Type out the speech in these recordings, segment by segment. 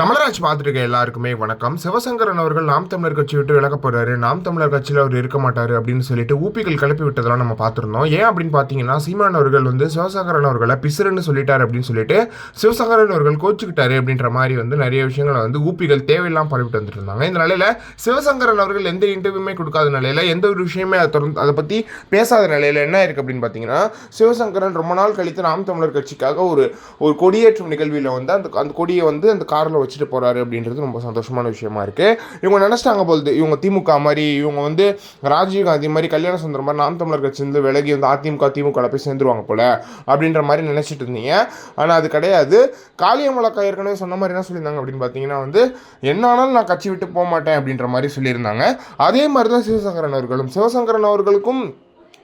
தமிழராஜ் பார்த்துருக்க எல்லாருக்குமே வணக்கம். சிவசங்கரன் அவர்கள் நாம் தமிழர் கட்சி விட்டு விலக போறாரு. நாம் தமிழர் கட்சியில் அவர் இருக்க மாட்டார் அப்படின்னு சொல்லிட்டு ஊப்பிகள் கிளப்பி விட்டதெல்லாம் நம்ம பார்த்துருந்தோம். ஏன் அப்படின்னு பார்த்தீங்கன்னா சீமான் அவர்கள் வந்து சிவசங்கரன் அவர்களை பிசுறுன்னு சொல்லிட்டாரு அப்படின்னு சொல்லிட்டு சிவசங்கரன் அவர்கள் கோச்சுக்கிட்டாரு அப்படின்ற மாதிரி வந்து நிறைய விஷயங்களை வந்து ஊப்பிகள் தேவையில்லாம் பரவிட்டு வந்துட்டு இருந்தாங்க. இந்த நிலையில சிவசங்கரன் அவர்கள் எந்த இன்டர்வியூமே கொடுக்காத நிலையில எந்த ஒரு விஷயமே அதை தொடர்ந்து அதை பற்றி பேசாத நிலையில என்ன இருக்கு அப்படின்னு பார்த்தீங்கன்னா சிவசங்கரன் ரொம்ப நாள் கழித்து நாம் தமிழர் கட்சிக்காக ஒரு ஒரு கொடியேற்றும் நிகழ்வில் வந்து அந்த அந்த கொடியை வந்து அந்த காரில் வச்சுட்டு போறாரு அப்படின்றது ரொம்ப சந்தோஷமான விஷயமா இருக்குது இவங்க நினச்சிட்டாங்க போகுது இவங்க திமுக மாதிரி இவங்க வந்து ராஜீவ் காந்தி மாதிரி கல்யாண சுந்தரம் மாதிரி நாம் தமிழர் கட்சியிலேருந்து விலகி வந்து அதிமுக திமுக போய் சேர்ந்துருவாங்க போல அப்படின்ற மாதிரி நினச்சிட்டு இருந்தீங்க. ஆனால் அது கிடையாது. காளியமலக்கா ஏற்கனவே சொன்ன மாதிரி என்ன சொல்லியிருந்தாங்க அப்படின்னு பார்த்தீங்கன்னா வந்து என்னானாலும் நான் கட்சி விட்டு போக மாட்டேன் அப்படின்ற மாதிரி சொல்லியிருந்தாங்க. அதே மாதிரி தான் சிவசங்கரன் அவர்களும். சிவசங்கரன் அவர்களுக்கும்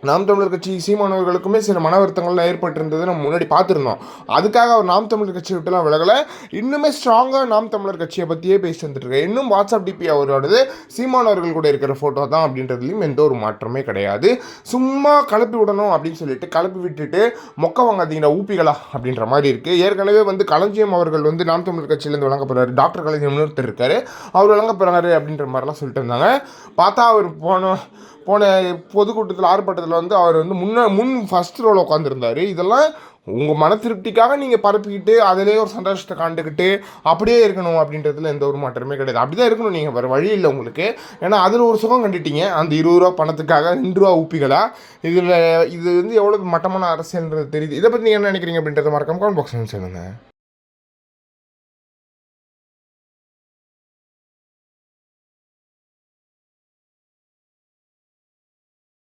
நாம் தமிழர் கட்சி சீமானவர்களுக்குமே சில மன வருத்தங்கள்லாம் ஏற்பட்டிருந்தது நம்ம முன்னாடி பார்த்துருந்தோம். அதுக்காக அவர் நாம் தமிழர் கட்சி விட்டுலாம் விலகலை. இன்னுமே ஸ்ட்ராங்காக நாம் தமிழர் கட்சியை பற்றியே பேசிட்டு வந்துட்டு இன்னும் வாட்ஸ்அப் டிபி அவரோடது சீமானவர்கள் கூட இருக்கிற ஃபோட்டோ தான் அப்படின்றதுலையும் எந்த ஒரு மாற்றமே கிடையாது. சும்மா கலப்பி விடணும் அப்படின்னு சொல்லிட்டு கலப்பி விட்டுட்டு மொக்க வாங்காதீங்கன்னா ஊப்பிகளா அப்படின்ற மாதிரி இருக்குது ஏற்கனவே வந்து களஞ்சியம் அவர்கள் வந்து நாம் தமிழர் கட்சியிலேருந்து வழங்க போகிறாரு டாக்டர் களஞ்சியம் ஒருத்தர் இருக்காரு. அவர் வழங்க போகிறாரு அப்படின்ற மாதிரிலாம் சொல்லிட்டு இருந்தாங்க. பார்த்தா அவர் போன போன பொதுக்கூட்டத்தில் ஆர்ப்பாட்டத்தில் வந்து அவர் வந்து முன்ன முன் ஃபஸ்ட் ரோவில் உட்காந்துருந்தாரு இதெல்லாம் உங்கள் மன திருப்திக்காக நீங்கள் பரப்பிக்கிட்டு அதிலே ஒரு சந்தோஷத்தை காண்டுக்கிட்டு அப்படியே இருக்கணும் அப்படின்றதுல எந்த ஒரு மாற்றமே கிடையாது. அப்படி தான் இருக்கணும் நீங்கள் வேறு வழி இல்லை உங்களுக்கு. ஏன்னா அதில் ஒரு சுகம் கண்டுட்டீங்க. அந்த இருபது ரூபா பணத்துக்காக ரெண்டு ரூபா ஊப்பிகளா? இதில் இது வந்து எவ்வளோ மட்டமான அரசியல்ன்றது தெரியுது. இதை பற்றி நீங்கள் என்ன நினைக்கிறீங்க அப்படின்றத மறக்காம கமெண்ட் பாக்ஸ் சொல்லுங்கள்